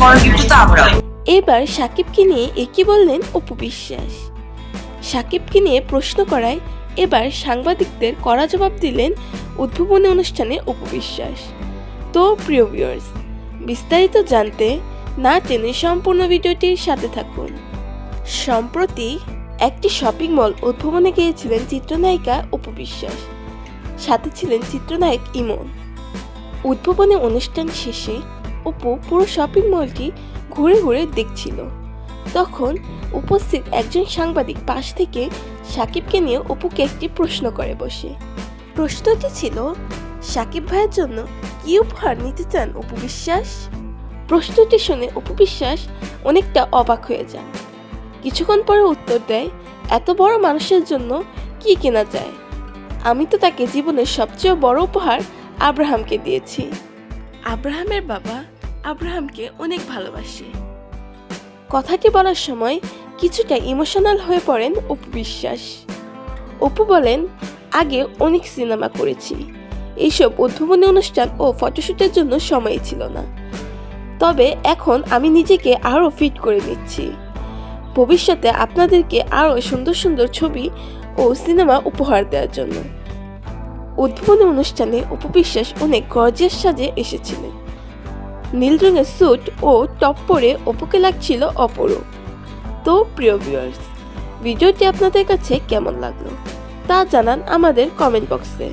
মানে এবার সাকিবকে নিয়ে একই বললেন অপু বিশ্বাস। সাকিবকে নিয়ে প্রশ্ন করায় এবার সাংবাদিকদের কড়া জবাব দিলেন উদ্ভাবনী অনুষ্ঠানে অপু বিশ্বাস। তো প্রিয় ভিউয়ার্স বিস্তারিত জানতে না জেনে সম্পূর্ণ ভিডিওটির সাথে থাকুন। সম্প্রতি একটি শপিং মল উদ্ভাবনে গিয়েছিলেন চিত্রনায়িকা অপু বিশ্বাস। সাথে ছিলেন চিত্রনায়ক ইমন। উদ্ভাবনী অনুষ্ঠান শেষে অপু পুরো শপিং মলটি ঘুরে ঘুরে দেখছিল। তখন উপস্থিত একজন সাংবাদিক পাশ থেকে সাকিবকে নিয়ে অপুকে একটি প্রশ্ন করে বসে। প্রশ্নটি ছিল, সাকিব ভাইয়ের জন্য কি উপহার নিতে চান অপু বিশ্বাস? প্রশ্নটি শুনে অপু বিশ্বাস অনেকটা অবাক হয়ে যান কিছুক্ষণ পরে উত্তর দেয়, এত বড় মানুষের জন্য কি কেনা যায়? আমি তো তাকে জীবনের সবচেয়ে বড় উপহার আব্রাহামকে দিয়েছি। আব্রাহামের বাবা আব্রাহামকে অনেক ভালোবাসে। কথাটি বলার সময় কিছুটা ইমোশনাল হয়ে পড়েন অপু বিশ্বাস। অপু বলেন, আগে অনেক সিনেমা করেছি। এইসব উদ্ভাবনী অনুষ্ঠান ও ফটোশ্যুটের জন্য সময় ছিল না। তবে এখন আমি নিজেকে আরও ফিট করে নিচ্ছি। ভবিষ্যতে আপনাদেরকে আরও সুন্দর সুন্দর ছবি ও সিনেমা উপহার দেওয়ার জন্য। উদ্ভাবনী অনুষ্ঠানে উপবিশ্বাস অনেক গর্জিয়াস সাজে এসেছিলেন। নীল রঙের স্যুট ও টপ পরে অপুকে লাগছিল অপরূপ। তো প্রিয় ভিউয়ার্স ভিডিওটি আপনাদের কাছে কেমন লাগল তা জানান আমাদের কমেন্ট বক্সে